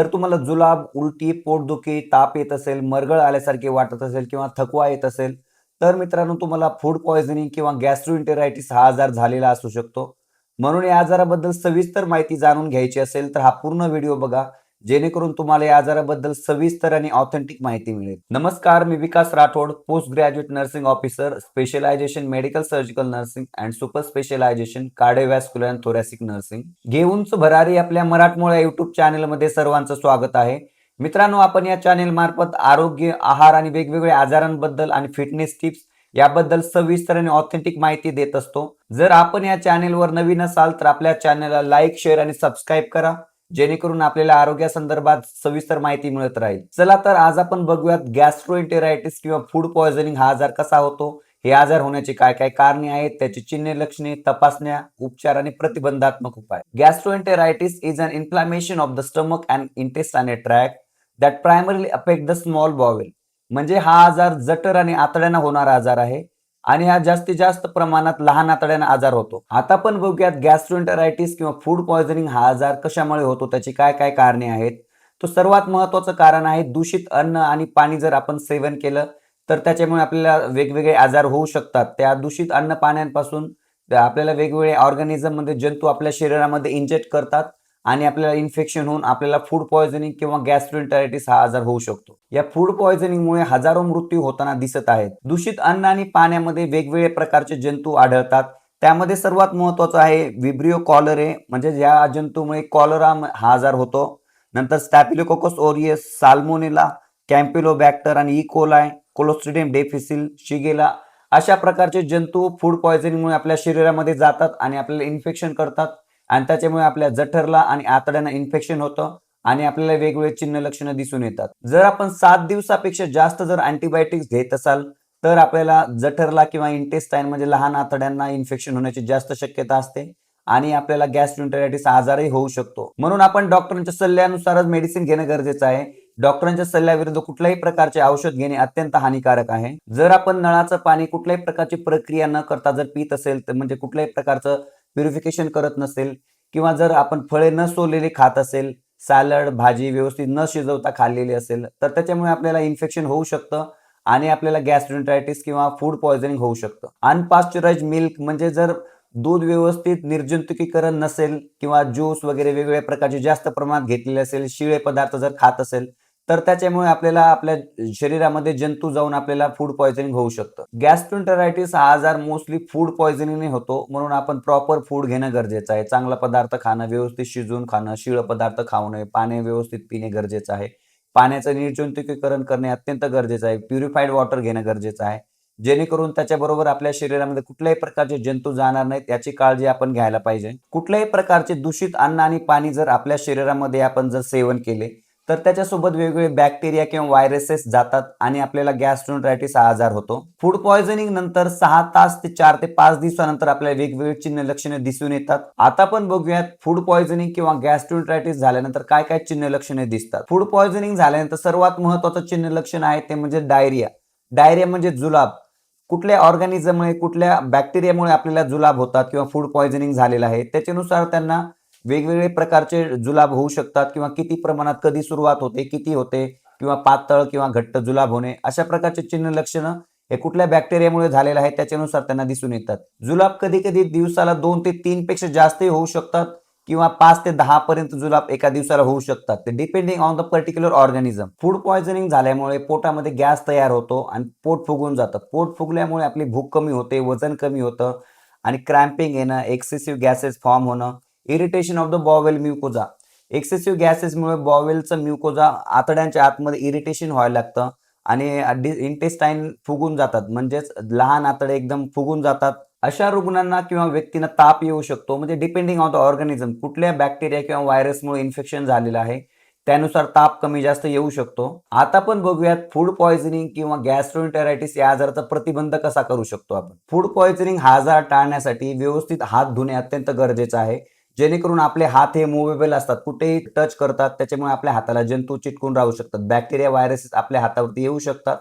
जर तुम्हाला जुलाब उलटी पोटदुखी ताप येत असेल मरगळ आल्यासारखे वाटत असेल किंवा थकवा येत असेल तर मित्रांनो तुम्हाला फूड पॉयझनिंग किंवा गॅस्ट्रोइंटेरायटिस हा आजार झालेला असू शकतो. म्हणून या आजाराबद्दल सविस्तर माहिती जाणून घ्यायची असेल तर हा पूर्ण व्हिडिओ बघा. जेणेकरून तुम्हाला या आजाराबद्दल सविस्तर आणि ऑथेंटिक माहिती मिळेल. नमस्कार मी Vikas Rathod post graduate nursing officer specialization medical surgical nursing and super specialization cardiovascular and thoracic nursing घेऊनच भरारी आपल्या मराठमोळ्या युट्यूब चॅनलमध्ये सर्वांचं स्वागत आहे. मित्रांनो आपण या चॅनेल मार्फत आरोग्य आहार आणि वेगवेगळ्या आजारांबद्दल आणि फिटनेस टिप्स याबद्दल सविस्तर आणि ऑथेंटिक माहिती देत असतो. जर आपण या चॅनेलवर नवीन असाल तर आपल्या चॅनेलला लाईक शेअर आणि सबस्क्राईब करा. जेणेकरून आपल्याला आरोग्यासंदर्भात सविस्तर माहिती मिळत राहील. चला तर आज आपण बघूयात गॅस्ट्रोएंटेरायटिस किंवा फूड पॉयझनिंग हा आजार कसा होतो हे आजार होण्याची काय काय कारणे आहेत त्याची चिन्हे लक्षणे तपासण्या उपचार आणि प्रतिबंधात्मक उपाय. Gastroenteritis is an inflammation of the stomach and intestinal track that primarily affect the small bowel म्हणजे हा आजार जटर आणि आतड्यांना होणारा आजार आहे. आणि हा जास्तीत जास्त प्रमाणात लहान आतड्यांना आजार होतो. आता पण बघूयात गॅस्ट्रोएंटरायटिस किंवा फूड पॉयझनिंग हा आजार कशामुळे होतो त्याची काय काय कारणे आहेत? तो सर्वात महत्वाचं कारण आहे दूषित अन्न आणि पाणी जर आपण सेवन केलं तर त्याच्यामुळे आपल्याला वेगवेगळे आजार होऊ शकतात. त्या दूषित अन्न पाण्यापासून आपल्याला वेगवेगळे ऑर्गॅनिझममध्ये म्हणजे जंतू आपल्या शरीरामध्ये इंजेक्ट करतात. आणि आपल्याला इन्फेक्शन होऊन आपल्याला फूड पॉयझनिंग किंवा गॅस्ट्रोएंटरायटिस हा आजार होऊ शकतो. या फूड पॉयझनिंगमुळे हजारो मृत्यू होताना दिसत आहेत. दूषित अन्न आणि पाण्यामध्ये वेगवेगळे प्रकारचे जंतू आढळतात. त्यामध्ये सर्वात महत्वाचं आहे विब्रिओ कॉलरे म्हणजे या जंतूमुळे कॉलरा हा आजार होतो. नंतर स्टॅपिलोकोकस ओरियस साल्मोनेला कॅम्पिलोबॅक्टर आणि इकोलाय कोलोस्ट्रिडियम डेफिसिल शिगेला अशा प्रकारचे जंतू फूड पॉयझनिंगमुळे आपल्या शरीरामध्ये जातात आणि आपल्याला इन्फेक्शन करतात. आणि त्याच्यामुळे आपल्या जठरला आणि आतड्यांना इन्फेक्शन होतं आणि आपल्याला वेगवेगळे चिन्ह लक्षणं दिसून येतात. जर आपण सात दिवसापेक्षा जास्त जर अँटीबायोटिक्स घेत असाल तर आपल्याला जठरला किंवा इंटेस्टाईन म्हणजे लहान आतड्यांना इन्फेक्शन होण्याची जास्त शक्यता असते आणि आपल्याला गॅस्ट्रोएंटरायटिस आजारही होऊ शकतो. म्हणून आपण डॉक्टरांच्या सल्ल्यानुसारच मेडिसिन घेणं गरजेचं आहे. डॉक्टरांच्या सल्ल्याविरुद्ध कुठल्याही प्रकारचे औषध घेणे अत्यंत हानिकारक आहे. जर आपण नळाचं पाणी कुठल्याही प्रकारची प्रक्रिया न करता जर पित असेल तर म्हणजे कुठल्याही प्रकारचं प्युरिफिकेशन करत नसेल किंवा जर आपण फळे न सोललेली खात असेल सॅलड भाजी व्यवस्थित न शिजवता खाल्लेली असेल तर त्याच्यामुळे आपल्याला इन्फेक्शन होऊ शकतं आणि आपल्याला गॅस्ट्रोएंटरायटिस किंवा फूड पॉयझनिंग होऊ शकतं. अनपास्चराइज मिल्क म्हणजे जर दूध व्यवस्थित निर्जंतुकीकरण नसेल किंवा ज्यूस वगैरे वेगवेगळ्या प्रकारचे जास्त प्रमाणात घेतलेले असेल शिळे पदार्थ जर खात असेल तर त्याच्यामुळे आपल्याला आपल्या शरीरामध्ये जंतू जाऊन आपल्याला फूड पॉयझनिंग होऊ शकतं. गॅस्ट्रोएंटरायटिस हा आजार मोस्टली फूड पॉयझनिंगने होतो. म्हणून आपण प्रॉपर फूड घेणं गरजेचं आहे. चांगला पदार्थ खाणं व्यवस्थित शिजवून खाणं शिळ पदार्थ खाऊ नये पाणी व्यवस्थित पिणे गरजेचं आहे. पाण्याचं निर्जंतुकीकरण करणे अत्यंत गरजेचं आहे. प्युरिफाईड वॉटर घेणं गरजेचं आहे. जेणेकरून त्याच्याबरोबर आपल्या शरीरामध्ये कुठल्याही प्रकारचे जंतू जाणार नाहीत याची काळजी आपण घ्यायला पाहिजे. कुठल्याही प्रकारचे दूषित अन्न आणि पाणी जर आपल्या शरीरामध्ये आपण जर सेवन केले तर त्याच्यासोबत वेगवेगळे बॅक्टेरिया किंवा व्हायरसेस जातात आणि आपल्याला गॅस्ट्रोएंटरायटिस हा आजार होतो. फूड पॉयझनिंग नंतर सहा तास ते चार ते पाच दिवसानंतर आपल्याला वेगवेगळे चिन्ह लक्षणे दिसून येतात. आता पण बघूयात फूड पॉयझनिंग किंवा गॅस्ट्रोएंटरायटिस झाल्यानंतर काय काय चिन्ह लक्षणे दिसतात? फूड पॉयझनिंग झाल्यानंतर सर्वात महत्वाचं चिन्ह लक्षण आहे ते म्हणजे डायरिया डायरिया म्हणजे जुलाब. कुठल्या ऑर्गॅनिझममुळे कुठल्या बॅक्टेरियामुळे आपल्याला जुलाब होतात किंवा फूड पॉयझनिंग झालेलं आहे त्याच्यानुसार त्यांना वेगवेगळे प्रकारचे जुलाब होऊ शकतात किंवा किती प्रमाणात कधी सुरुवात होते किती होते किंवा पातळ किंवा घट्ट जुलाब होणे अशा प्रकारचे चिन्ह लक्षणं हे कुठल्या बॅक्टेरियामुळे झालेलं आहे त्याच्यानुसार त्यांना दिसून येतात. जुलाब कधी कधी दिवसाला दोन ते तीन पेक्षा जास्तही होऊ शकतात किंवा पाच ते दहा पर्यंत जुलाब एका दिवसाला होऊ शकतात. ते depending on the particular organism food poisoning झाल्यामुळे पोटामध्ये गॅस तयार होतो आणि पोट फुगून जातं. पोट फुगल्यामुळे आपली भूक कमी होते वजन कमी होतं आणि क्रॅम्पिंग येणं एक्सेसिव्ह गॅसेस फॉर्म होणं irritation of the bowel mucosa excessive गॅसेसमुळे बॉवेलचं म्युकोजा आतड्यांच्या आतमध्ये इरिटेशन व्हायला लागतं आणि इंटेस्टाईन फुगून जातात. म्हणजेच लहान आतडे एकदम फुगून जातात. अशा रुग्णांना किंवा व्यक्तींना ताप येऊ शकतो. म्हणजे डिपेंडिंग ऑन द ऑर्गॅनिझम कुठल्या बॅक्टेरिया किंवा व्हायरसमुळे इन्फेक्शन झालेलं आहे त्यानुसार ताप कमी जास्त येऊ शकतो. आता पण बघूयात फूड पॉयझनिंग किंवा गॅस्ट्रोएंटेरायटिस या आजाराचा प्रतिबंध कसा करू शकतो आपण? फूड पॉयझनिंग हा आजार टाळण्यासाठी व्यवस्थित हात धुणे अत्यंत गरजेचं आहे. जेणेकरून आपले हात हे मुवेबल असतात. कुठेही टच करतात. त्याच्यामुळे आपल्या हाताला जंतू चिटकून राहू शकतात. बॅक्टेरिया व्हायरसेस आपल्या हातावरती येऊ शकतात.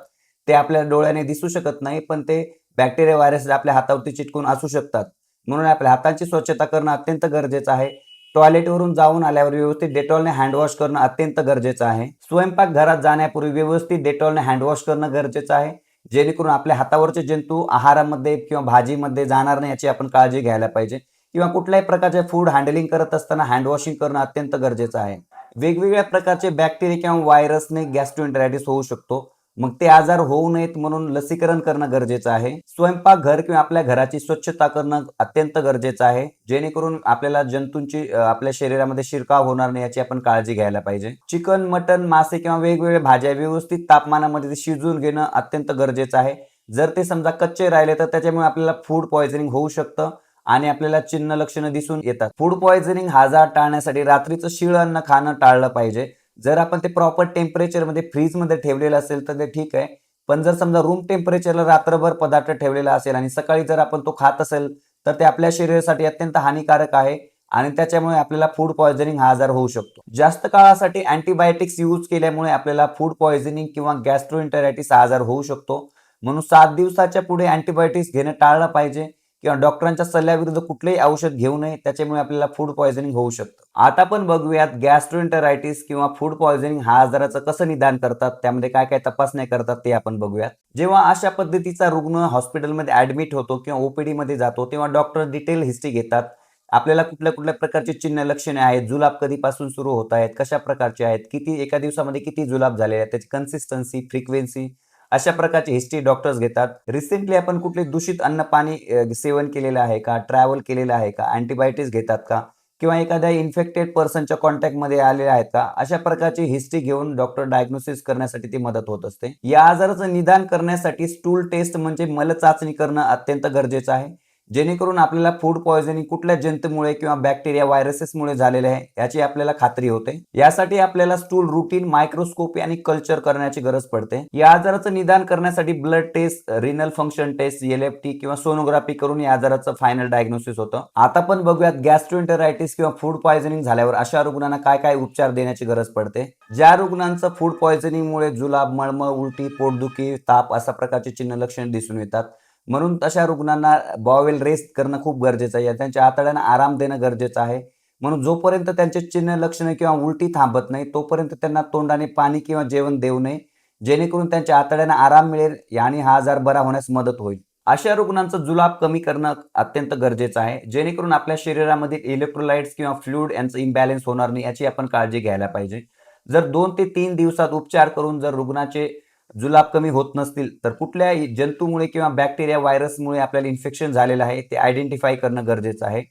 ते आपल्या डोळ्याने दिसू शकत नाही पण ते बॅक्टेरिया व्हायरसेस आपल्या हातावरती चिटकून असू शकतात. म्हणून आपल्या हातांची स्वच्छता करणं अत्यंत गरजेचं आहे. टॉयलेटवरून जाऊन आल्यावर व्यवस्थित डेटॉलने हँडवॉश करणं अत्यंत गरजेचं आहे. स्वयंपाक घरात जाण्यापूर्वी व्यवस्थित डेटॉलने हँडवॉश करणं गरजेचं आहे. जेणेकरून आपल्या हातावरचे जंतू आहारामध्ये किंवा भाजीमध्ये जाणार नाही याची आपण काळजी घ्यायला पाहिजे. किंवा कुठल्याही प्रकारचे फूड हँडलिंग करत असताना हँडवॉशिंग करणं अत्यंत गरजेचं आहे. वेगवेगळ्या प्रकारचे बॅक्टेरिया किंवा व्हायरसने गॅस्ट्रोएंटरायटिस होऊ शकतो. मग ते आजार होऊ नयेत म्हणून लसीकरण करणं गरजेचं आहे. स्वयंपाक घर किंवा आपल्या घराची स्वच्छता करणं अत्यंत गरजेचं आहे. जेणेकरून आपल्याला जंतूंची आपल्या शरीरामध्ये शिरकाव होणार नाही याची आपण काळजी घ्यायला पाहिजे. चिकन मटन मासे किंवा वेगवेगळ्या भाज्या व्यवस्थित तापमानामध्ये ते घेणं अत्यंत गरजेचं आहे. जर ते समजा कच्चे राहिले तर त्याच्यामुळे आपल्याला फूड पॉयझनिंग होऊ शकतं. आणि आपल्याला चिन्ह लक्षणं दिसून येतात. फूड पॉयझनिंग हा आजार टाळण्यासाठी रात्रीचं शिळ अन्न खाणं टाळलं पाहिजे. जर आपण ते प्रॉपर टेम्परेचरमध्ये फ्रीजमध्ये ठेवलेलं असेल तर ते ठीक आहे. पण जर समजा रूम टेम्परेचरला रात्रभर पदार्थ ठेवलेला असेल आणि सकाळी जर आपण तो खात असेल तर ते आपल्या शरीरासाठी अत्यंत हानिकारक आहे आणि त्याच्यामुळे आपल्याला फूड पॉयझनिंग हा आजार होऊ शकतो. जास्त काळासाठी अँटीबायोटिक्स यूज केल्यामुळे आपल्याला फूड पॉयझनिंग किंवा गॅस्ट्रोइंटरायटिस हा आजार होऊ शकतो. म्हणून सात दिवसाच्या पुढे अँटीबायोटिक्स घेणं टाळलं पाहिजे. किंवा डॉक्टरांच्या सल्ल्याविरुद्ध कुठलेही औषध घेऊ नये त्याच्यामुळे आपल्याला फूड पॉयझनिंग होऊ शकतं. आता पण बघूयात गॅस्ट्रोइंटरायटिस किंवा फूड पॉयझनिंग हा आजाराचं कसं निदान करतात त्यामध्ये काय काय तपासण्या करतात ते आपण बघूयात. जेव्हा अशा पद्धतीचा रुग्ण हॉस्पिटलमध्ये ऍडमिट होतो किंवा ओपीडीमध्ये जातो तेव्हा डॉक्टर डिटेल हिस्ट्री घेतात. आपल्याला कुठल्या कुठल्या प्रकारची चिन्ह लक्षणे आहेत जुलाब कधीपासून सुरू होत आहेत कशा प्रकारचे आहेत किती एका दिवसामध्ये किती जुलाब झालेले आहेत त्याची कन्सिस्टन्सी फ्रिक्वेन्सी अशा प्रकारची हिस्ट्री डॉक्टर्स घेतात. रिसेंटली आपण कुठले दूषित अन्न पाणी सेवन केलेलं आहे का? ट्रॅव्हल केलेलं आहे का? अँटीबायोटिक्स घेतात का? किंवा एखाद्या इन्फेक्टेड पर्सनच्या कॉन्टॅक्टमध्ये आलेल्या आहेत का? अशा प्रकारची हिस्ट्री घेऊन डॉक्टर डायग्नोसिस करण्यासाठी ती मदत होत असते. या आजाराचं निदान करण्यासाठी स्टूल टेस्ट म्हणजे मल चाचणी करणं अत्यंत गरजेचं आहे. जेणेकरून आपल्याला फूड पॉयझनिंग कुठल्या जंतूमुळे किंवा बॅक्टेरिया व्हायरसेसमुळे झालेले आहे याची आपल्याला खात्री होते. यासाठी आपल्याला स्टूल रुटीन मायक्रोस्कोपी आणि कल्चर करण्याची गरज पडते. या आजाराचं निदान करण्यासाठी blood test renal function test LFT किंवा सोनोग्राफी करून या आजाराचं फायनल डायग्नोसिस होतं. आता पण बघूयात गॅस्ट्रोएंटरायटिस किंवा फूड पॉयझनिंग झाल्यावर अशा रुग्णांना काय काय उपचार देण्याची गरज पडते. ज्या रुग्णांचं फूड पॉयझनिंगमुळे जुलाब मळमळ उलटी पोटदुखी ताप अशा प्रकारचे चिन्ह लक्षणे दिसून येतात. म्हणून तशा रुग्णांना बॉवेल रेस्ट करणं खूप गरजेचं आहे. त्यांच्या आतड्यांना आराम देणं गरजेचं आहे. म्हणून जोपर्यंत त्यांचे चिन्ह लक्षणे किंवा उलटी थांबत नाही तोपर्यंत त्यांना तोंडाने पाणी किंवा जेवण देऊ नये. जेणेकरून त्यांच्या आतड्यांना आराम मिळेल आणि हा आजार बरा होण्यास मदत होईल. अशा रुग्णांचं जुलाब कमी करणं अत्यंत गरजेचं आहे. जेणेकरून आपल्या शरीरामधील इलेक्ट्रोलाइट्स किंवा फ्लुइड यांचं इम्बॅलेन्स होणार नाही याची आपण काळजी घ्यायला पाहिजे. जर दोन ते तीन दिवसात उपचार करून जर रुग्णाचे जुलाब कमी होत नसतील तर कुठल्या जंतूमुळे किंवा बॅक्टेरिया व्हायरसमुळे आपल्याला इन्फेक्शन झालेलं आहे ते आयडेंटिफाय करणं गरजेचं आहे.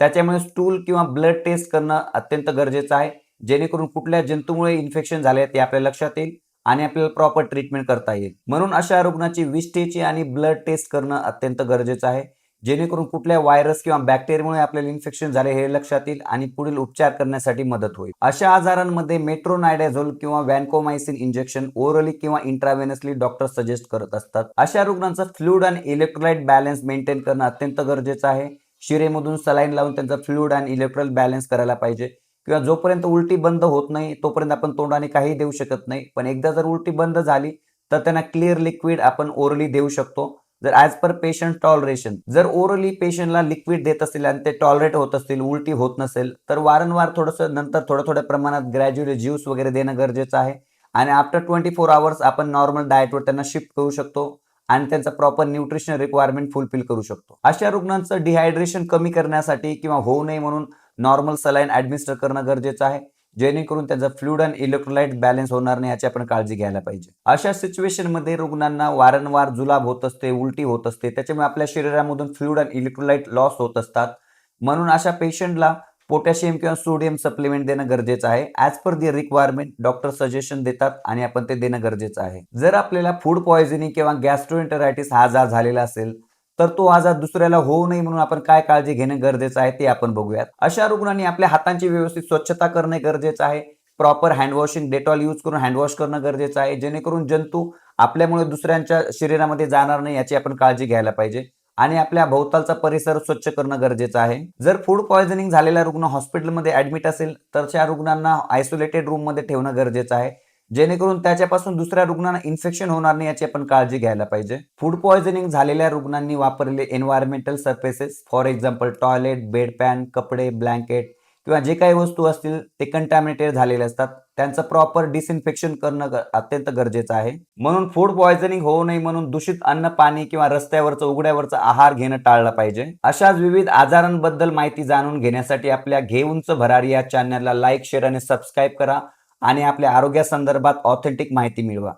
त्याच्यामुळे स्टूल किंवा ब्लड टेस्ट करणं अत्यंत गरजेचं आहे. जेणेकरून कुठल्या जंतूमुळे इन्फेक्शन झाले ते आपल्या लक्षात येईल आणि आपल्याला प्रॉपर ट्रीटमेंट करता येईल. म्हणून अशा रुग्णाची विष्ठेची आणि ब्लड टेस्ट करणं अत्यंत गरजेचं आहे. जेणेकरून कुठल्या व्हायरस किंवा बॅक्टेरियामुळे आपल्याला इन्फेक्शन झाले हे लक्षात येईल आणि पुढील उपचार करण्यासाठी मदत होईल. अशा आजारांमध्ये मेट्रोनायडाझोल किंवा वॅन्कोमायसिन इंजेक्शन ओरली किंवा इंट्राव्हेनसली डॉक्टर सजेस्ट करत असतात. अशा रुग्णांचा फ्लूड आणि इलेक्ट्रोलाइट बॅलन्स मेंटेन करणं अत्यंत गरजेचं आहे. शिरेमधून सलाईन लावून त्यांचा फ्लूड आणि इलेक्ट्रोल बॅलन्स करायला पाहिजे. किंवा जोपर्यंत उलटी बंद होत नाही तोपर्यंत आपण तोंडाने काही देऊ शकत नाही. पण एकदा जर उलटी बंद झाली तर त्यांना क्लिअर लिक्विड आपण ओरली देऊ शकतो. जर ॲज पर पेशंट टॉलरेशन जर ओरली पेशंटला लिक्विड देत असतील आणि ते टॉलरेट होत असतील उलटी होत नसेल तर वारंवार थोडंसं नंतर थोड्या थोड्या प्रमाणात ग्रॅज्युअली ज्यूस वगैरे देणं गरजेचं आहे. आणि आफ्टर ट्वेंटी फोर आवर्स आपण नॉर्मल डाएटवर त्यांना शिफ्ट करू शकतो आणि त्यांचा प्रॉपर न्यूट्रिशन रिक्वायरमेंट फुलफिल करू शकतो. अशा रुग्णांचं डिहायड्रेशन कमी करण्यासाठी किंवा होऊ नये म्हणून नॉर्मल सलाईन ऍडमिनिस्टर करणं गरजेचं आहे. जेणेकरून त्याचा फ्लूड आणि इलेक्ट्रोलाइट बॅलन्स होणार नाही याची आपण काळजी घ्यायला पाहिजे. अशा सिच्युएशनमध्ये रुग्णांना वारंवार जुलाब होत असते उलटी होत असते त्याच्यामुळे आपल्या शरीरामधून फ्लूड आणि इलेक्ट्रोलाइट लॉस होत असतात. म्हणून अशा पेशंटला पोटॅशियम किंवा सोडियम सप्लिमेंट देणं गरजेचं आहे. As per the requirement doctor suggestion देतात आणि आपण ते देणं गरजेचं आहे. जर आपल्याला फूड पॉयझनिंग किंवा गॅस्ट्रोएंटरायटिस हा आजार झालेला असेल तर तो आजार दुसऱ्याला होऊ नये म्हणून आपण काय काळजी घेणं गरजेचं आहे ते आपण बघूयात. अशा रुग्णांनी आपल्या हातांची व्यवस्थित स्वच्छता करणे गरजेचं आहे. प्रॉपर हँडवॉशिंग डेटॉल यूज करून हँडवॉश करणं गरजेचं आहे. जेणेकरून जंतू आपल्यामुळे दुसऱ्यांच्या शरीरामध्ये जाणार नाही याची आपण काळजी घ्यायला पाहिजे. आणि आपल्या भोवतालचा परिसर स्वच्छ करणं गरजेचं आहे. जर फूड पॉयझनिंग झालेला रुग्ण हॉस्पिटलमध्ये ऍडमिट असेल तर त्या रुग्णांना आयसोलेटेड रूममध्ये ठेवणं गरजेचं आहे. जेणेकरून त्याच्यापासून दुसऱ्या रुग्णांना इन्फेक्शन होणार नाही याची आपण काळजी घ्यायला पाहिजे. फूड पॉयझनिंग झालेल्या रुग्णांनी वापरलेले environmental surfaces for example toilet bed pan कपडे ब्लँकेट किंवा जे काही वस्तू असतील ते कंटॅमिनेटेड झालेले असतात. त्यांचं प्रॉपर डिसइन्फेक्शन करणं अत्यंत गरजेचं आहे. म्हणून फूड पॉयझनिंग होऊ नये म्हणून दूषित अन्न पाणी किंवा रस्त्यावरचं उघड्यावरचं आहार घेणं टाळलं पाहिजे. अशाच विविध आजारांबद्दल माहिती जाणून घेण्यासाठी आपल्या घेऊनच भरारी या चॅनलला लाईक शेअर आणि सबस्क्राईब करा. आणि आपल्या आरोग्यासंदर्भात ऑथेंटिक माहिती मिळवा.